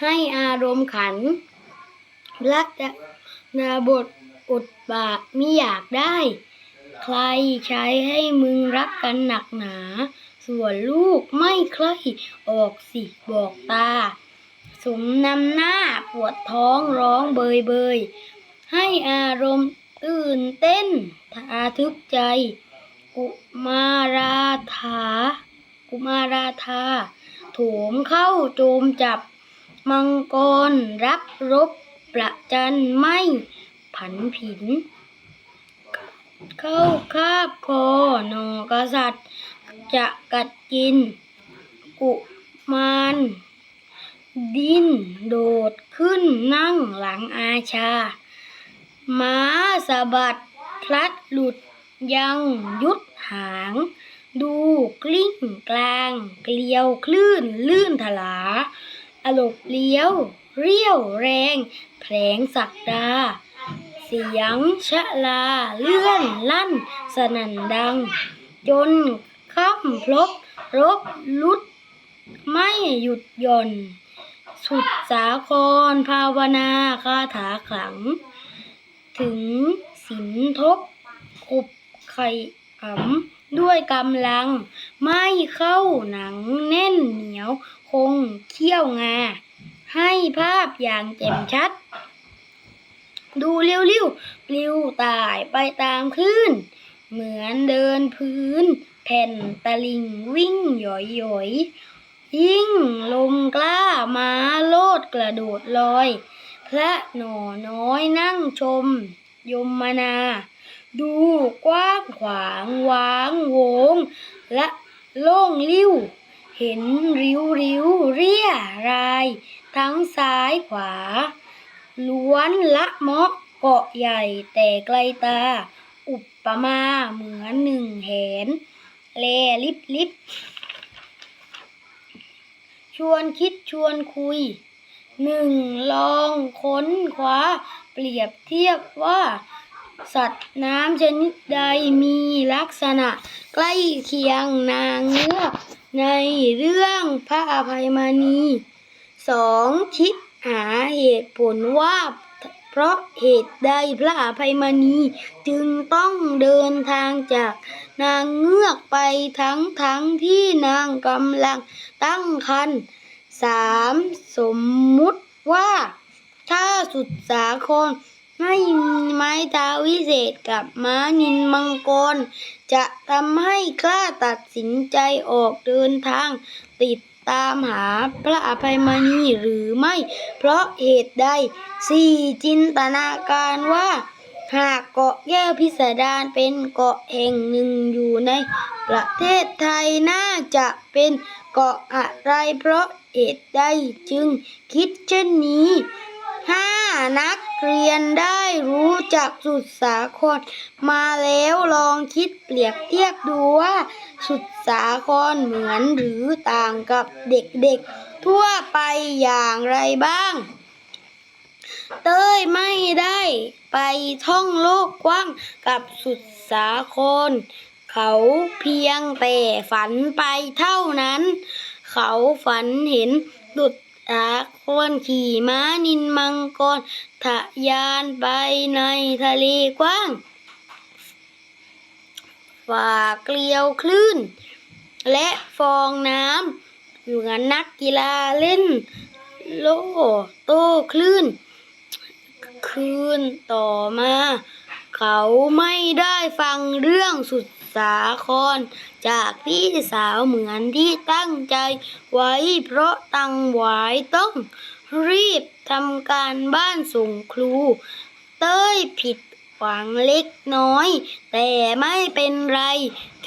ให้อารมณ์ขัน รักจะนาบทอุดบากมิอยากได้ ใครใช้ให้มึงรักกันหนักหนา ส่วนลูกไม่ใครออกสิบอกตา สมนำหน้าปวดท้องร้องเบยเบย ให้อารมณ์ตื่นเต้นทาทึกใจ กุมาราธากุมาราธาโถมเข้าโจมจับ มังกรรับรบประจันไม่ผันผิน เข้าคาบคอหนอกษัตริย์ จะกัดกิน กุมารดิ้นโดดขึ้นนั่งหลังอาชา ม้าสะบัดพลัดหลุดยังยุดหาง ดูกลิ้งกลาง เกลียวคลื่นลื่นถลา อลบเลี้ยว เรียวแรง แผลงศักดา เสียงชะลา เลื่อนลั่น สนั่นดัง จนค่ำพลบรบลุด ไม่หยุดย่อน สุดสาครภาวนาคาถาขลัง ถึงสินทบขุบไข่อ๋ำด้วยกำลัง ไม่เข้าหนังแน่นเหนียว คงเขี้ยวงา ให้ภาพอย่างแจ่มชัด ดูเร็วๆปลิวตายไปตามคลื่น เหมือนเดินพื้น แผ่นตะลิงวิ่งหย่อยๆ ยิ่งลมกล้ามาโลดกระโดดลอย พระหน่อน้อยนั่งชม ยมนา ดูกว้างขวางวางวง และโล่งลิ้ว เห็นริ้วริ้วเรียราย ทั้งซ้ายขวา ล้วนละเมาะเกาะใหญ่แต่ไกลตา อุปปมาเหมือนหนึ่งแหน แลลิบลิบชวนคิดชวนคุยหนึ่งลองค้นคว้า เปรียบเทียบว่า สัตว์น้ำชนิดใดมีลักษณะใกล้เคียงนางเงือก ในเรื่องพระอภัยมณีสองคิดหาเหตุผลว่าเพราะเหตุใดพระอภัยมณีจึงต้องเดินทางจากนางเงือกไปทั้งทั้งที่นางกำลังตั้งครรภ์สามสมมุติว่า ถ้าสุดสาครไม่มีไม้เท้าวิเศษกับม้านินมังกร จะทำให้กล้าตัดสินใจออกเดินทาง ติดตามหาพระอภัยมณีหรือไม่ เพราะเหตุใดสี่จินตนาการว่า หากเกาะแก้วพิสดารเป็นเกาะแห่งหนึ่งอยู่ในประเทศไทยน่าจะเป็นเกาะอะไรเพราะเหตุใดจึงคิดเช่นนี้ห้า นักเรียนได้รู้จักสุดสาครมาแล้วลองคิดเปรียบเทียบดูว่าสุดสาครเหมือนหรือต่างกับเด็กๆ ทั่วไปอย่างไรบ้าง เต้ยไม่ได้ไปท่องโลกกว้างกับสุดสาคร เขาเพียงแต่ฝันไปเท่านั้น เขาฝันเห็นดุด สาครขี่ม้านินมังกรทะยานไปในทะเลกว้างฝ่าเกลียวคลื่น และฟองน้ำเหมือนนักกีฬาเล่น โล่โต้คลื่น คืนต่อมา เขาไม่ได้ฟังเรื่องสุด สาคร จากพี่สาวเหมือนที่ตั้งใจไว้ เพราะตังหวายต้องรีบทำการบ้านส่งครู เต้ยผิดหวังเล็กน้อย แต่ไม่เป็นไร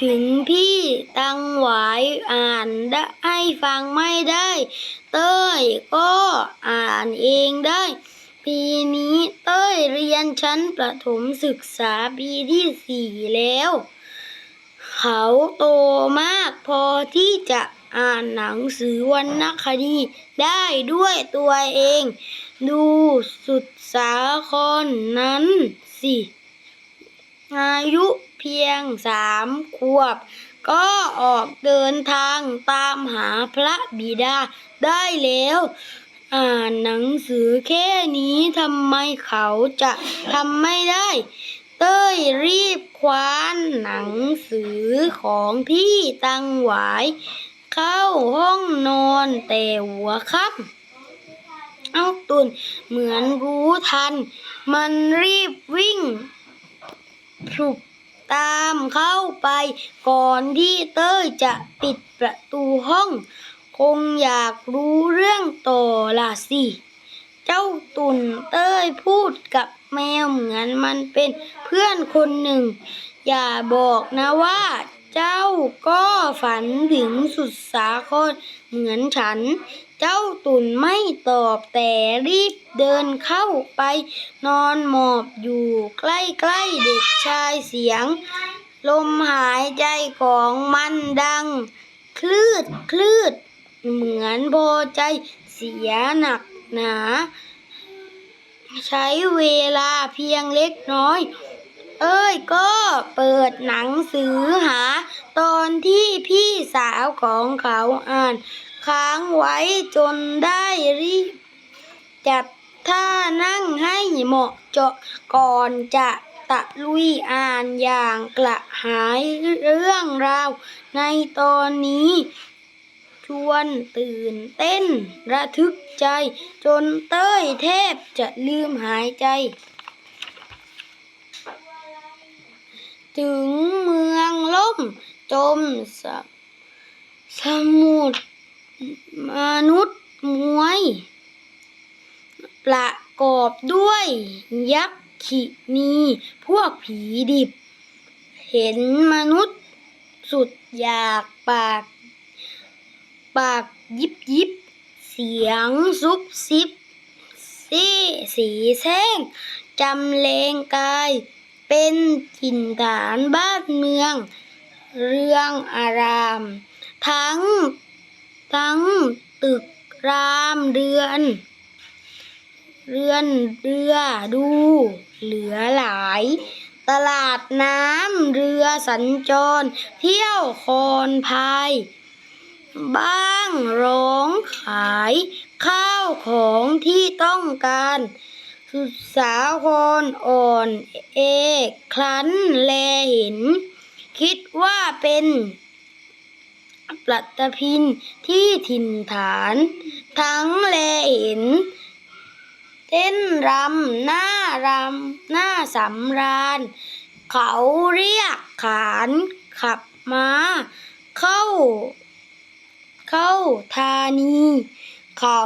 ถึงพี่ตังหวายอ่านได้ให้ฟังไม่ได้ เต้ยก็อ่านเองได้ปีนี้เต้ยเรียนชั้นประถมศึกษาปีที่สี่แล้ว เขาโตมากพอที่จะอ่านหนังสือวรรณคดีได้ด้วยตัวเอง ดูสุดสาครนั้นสิ อายุเพียงสามขวบ ก็ออกเดินทางตามหาพระบิดาได้แล้ว อ่านหนังสือแค่นี้ทำไมเขาจะทำไม่ได้ เต้ยรีบคว้านหนังสือของพี่ตังหวาย เข้าห้องนอนแต่หัวค่ำเอาตุนเหมือนรู้ทัน มันรีบวิ่งพลุบตามเข้าไปก่อนที่เต้ยจะปิดประตูห้อง คงอยากรู้เรื่องต่อละสิ เจ้าตุ่นเต้ยพูดกับแมวเหมือนมันเป็นเพื่อนคนหนึ่ง อย่าบอกนะว่าเจ้าก็ฝันถึงสุดสาครเหมือนฉัน เจ้าตุ่นไม่ตอบแต่รีบเดินเข้าไป นอนหมอบอยู่ใกล้ๆเด็กชายเสียง ลมหายใจของมันดัง คลืดคลืด เหมือนพอใจเสียหนัก หนา ใช้เวลาเพียงเล็กน้อย เอ้ยก็เปิดหนังสือหา ตอนที่พี่สาวของเขาอ่าน ค้างไว้จนได้รีบจัดท่านั่งให้เหมาะเจาะก่อนจะตะลุยอ่านอย่างกระหายเรื่องราว ในตอนนี้ ชวนตื่นเต้นระทึกใจ จนเต้ยแทบจะลืมหายใจ ถึงเมืองล่มจมสสมุทรมนุษย์มวย ประกอบด้วย ยักษ์ขินีพวกผีดิบ เห็นมนุษย์สุดอยากปาก ปากยิบยิบ เสียงซุบซิบซี่สีแซงจำเลงกาย เป็นถิ่นฐานบ้านเมือง เรื่องอาราม ทั้ง ทั้งตึกรามเรือน เรือนเรือดู เหลือหลาย ตลาดน้ำเรือสัญจร เที่ยวคอนพาย บ้างร้องขายข้าวของที่ต้องการ สุดสาคนอ่อนเอกครั้นแลเห็น คิดว่าเป็นปัตตพินที่ถิ่นฐาน ทั้งแลเห็น เต้นรำหน้ารำหน้าสำราญ เขาเรียกขานขับมา เข้า เข้าธานี เขา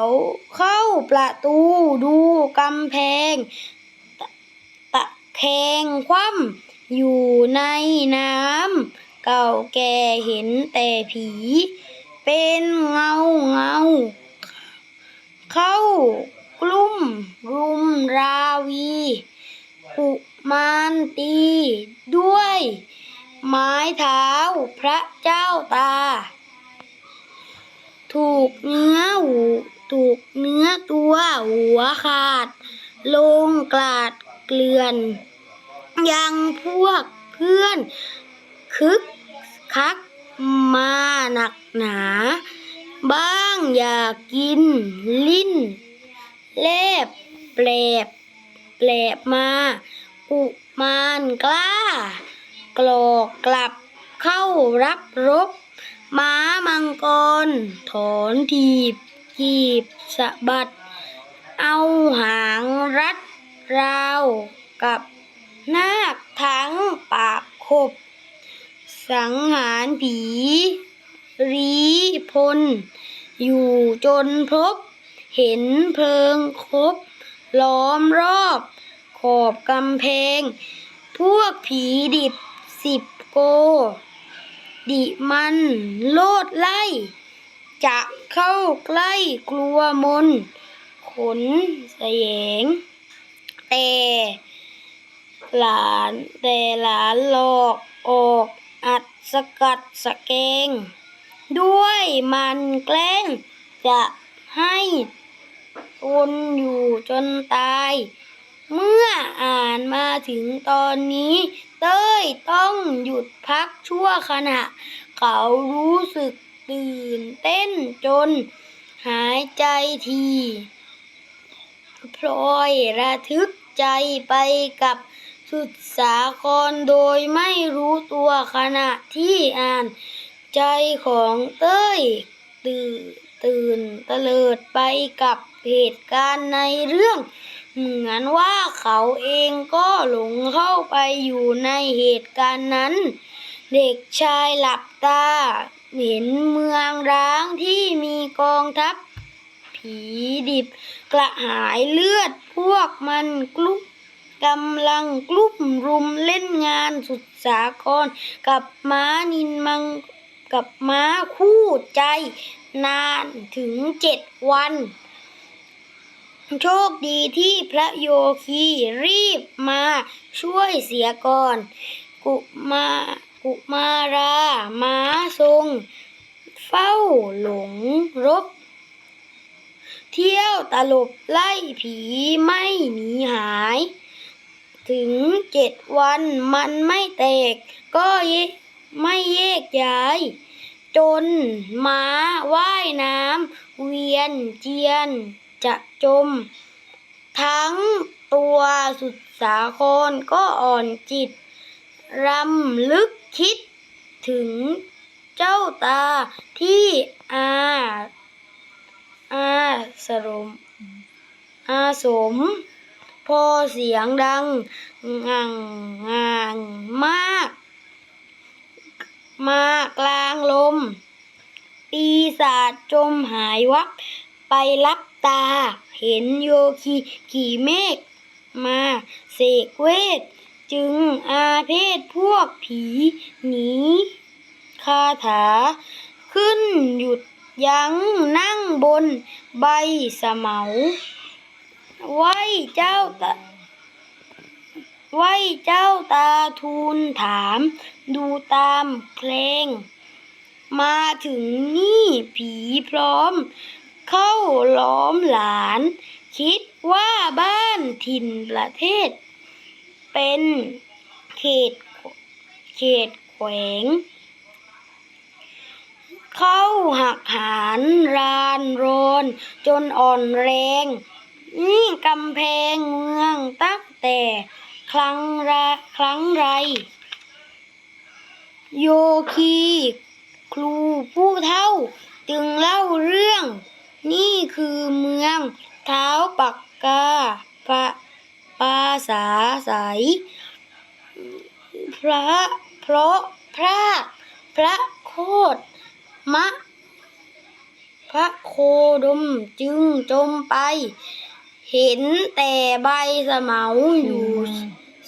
เข้าประตูดูกำแพง ตะแคงคว่ำอยู่ในน้ำเก่าแก่เห็นแต่ผี เป็นเงาเงา เข้ากลุ่มรุมราวีกุมารตีด้วยไม้เท้าพระเจ้าตา ถูกเนื้อหูถูกเนื้อตัวหัวขาด ลงกลาดเกลื่อน ยังพวกเพื่อนคึกคักมาหนักหนา บ้างอยากกินลิ้นแลบแปลบแปลบมา อุมานกล้า กรอกกลับเข้ารับรบม้ามังก รถอนทีบกีบสะบัด เอาหางรัดราวกับนาคทั้งปากขบ สังหารผี รีพล อยู่จนพบ เห็นเพลิงครบล้อมรอบ ขอบกำแพง พวกผีดิบสิบโก ดิมันโลดไล่ จะเข้าใกล้กลัวมน ขนแสยง แต่หลานแต่หลานหลอกออกอัดสกัดสะแกง ด้วยมันแกล้งจะให้ทนอยู่จนตาย เมื่ออ่านมาถึงตอนนี้ เต้ยต้องหยุดพักชั่วขณะ เขารู้สึก ตื่นเต้นจนหายใจทีพลอยระทึกใจไปกับสุดสาครโดยไม่รู้ตัวขณะที่อ่านใจของเต้ยตื่นตื่นเตลิดไปกับเหตุการณ์ในเรื่อง เหมือนว่าเขาเองก็หลงเข้าไปอยู่ในเหตุการณ์นั้น เด็กชายหลับตา เห็นเมืองร้างที่มีกองทัพ ผีดิบกระหายเลือดพวกมันกลุกกำลังกลุ่มรุมเล่นงานสุดสาคร กับม้านินมังกับม้าคู่ใจนานถึงเจ็ดวัน โชคดีที่พระโยคีรีบมาช่วยเสียก่อน กุมา กุมาราม้าทรง เฝ้าหลงรบ เที่ยวตลบไล่ผีไม่หนีหาย ถึงเจ็ดวันมันไม่แตก ก็ไม่แยกย้าย จนม้าว่ายน้ำเวียนเจียนจะจม ทั้งตัวสุดสาครก็อ่อนจิต รำลึก คิดถึงเจ้าตาที่อาอาสรมอาสม พอเสียงดังงังงางมาก มากลางลม ปีศาจจมหายวับไปรับตา เห็นโยคีขี่เมฆมาเสกเวท จึงอาเพศพวกผีหนีคาถา ขึ้นหยุดยั้งนั่งบนใบสะเหมาไหว้เจ้าตาไหว้เจ้าตาทูลถาม ดูตามเพลง มาถึงนี่ผีพร้อม เข้าล้อมหลาน คิดว่าบ้านถิ่นประเทศ เป็นเขตเขตแขวง เข้าหักหารรานรนจนอ่อนแรง นี่กำแพงเมืองตั้งแต่ครั้งละครั้งไร โยคีครูผู้เท่าจึงเล่าเรื่อง นี่คือเมืองเท้าปักกาพระ ปาสาใสยพระเพราะพระพระโคดมะ พระโคดมจึงจมไป เห็นแต่ใบสะเหมาอยู่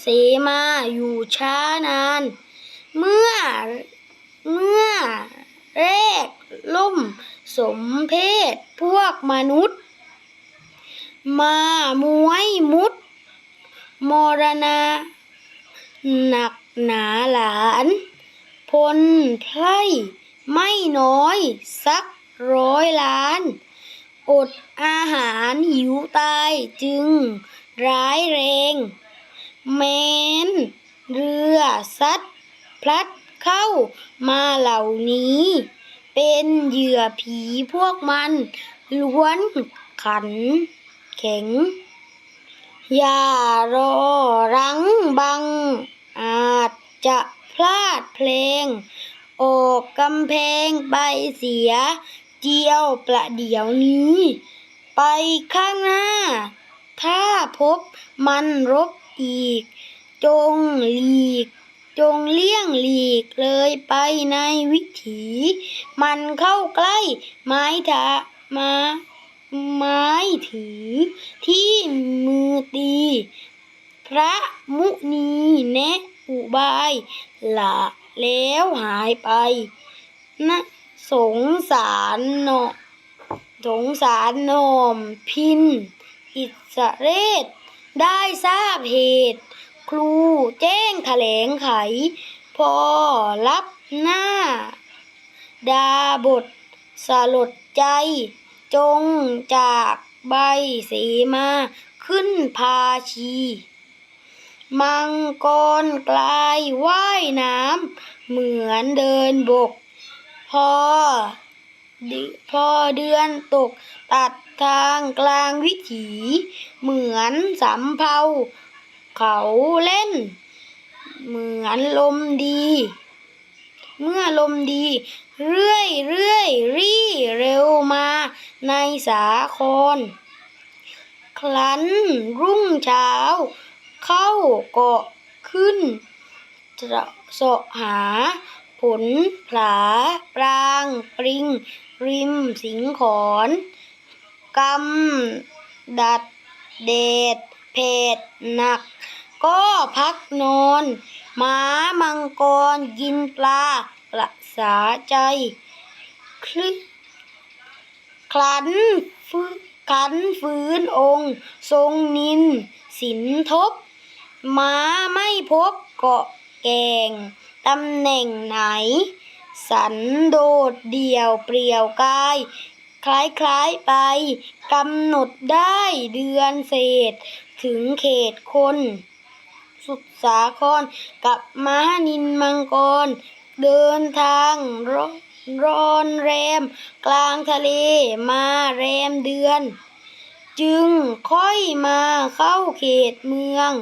เสมาอยู่ช้านาน เมื่อเมื่อแรกล่มสมเพศพวกมนุษย์ มามวยมุด มรณะหนักหนาหลานพลไพร่ไม่น้อย สักร้อยล้าน อดอาหารหิวตายจึงร้ายแรง แม้น เรือซัดพลัดเข้ามาเหล่านี้ เป็นเหยื่อผีพวกมัน ล้วนขัน แข็ง อย่ารอรังบัง อาจจะพลาดเพลง ออกกำแพงไปเสีย เจียวประเดี๋ยวนี้ ไปข้างหน้า ถ้าพบมันรบอีก จงหลีก จงเลี่ยงหลีกเลยไปในวิถี มันเข้าใกล้ไม้ทะมา ไม้ถือ ที่มือตี พระมุนีแนะอุบายละแล้วหายไปนะสงสารเนาะสงสารโนมพิน อิสเรศ ได้ทราบเหตุ ครูแจ้งแถลงไข พอรับหน้า ดาบทสลดใจ จงจากใบเสมาขึ้นพาชี มังกรกลายว่ายน้ำเหมือนเดินบก พอพอเดือนตกตัดทางกลางวิถี เหมือนสำเภาเขาเล่น เหมือนลมดี เมื่อลมดี เรื่อยเรื่อยรี่เร็วมาในสาครครั้นรุ่งเช้า เข้าเกาะขึ้นเสาะหา ผลผลาปรางปริง ริมสิงขอนกำดัดเดดเพดหนัก ก็พักนอนหมามังกรกินปลา รักษาใจ คลึกคลันฟื้นขันฟื้นองค์ ทรงนิน สินทบ ม้าไม่พบเกาะแกง ตำแหน่งไหน สันโดดเดี่ยวเปลี่ยวกาย คล้ายๆไปกำหนดได้เดือนเศษ ถึงเขตคน สุดสาครกับม้านินมังกร เดินทางรอรอนแรม กลางทะเลมาแรมเดือน จึงค่อยมาเข้าเขตเมือง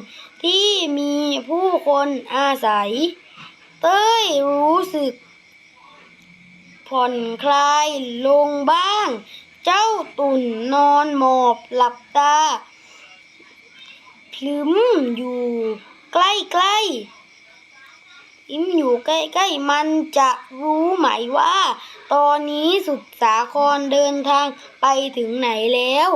ที่มีผู้คนอาศัย เต้ยรู้สึก ผ่อนคลายลงบ้าง เจ้าตุ่นนอนหมอบหลับตาพลึมอยู่ใกล้ๆ อิมอยู่ใกล้ๆมันจะรู้ไหมว่า ตอนนี้สุดสาครเดินทางไปถึงไหนแล้ว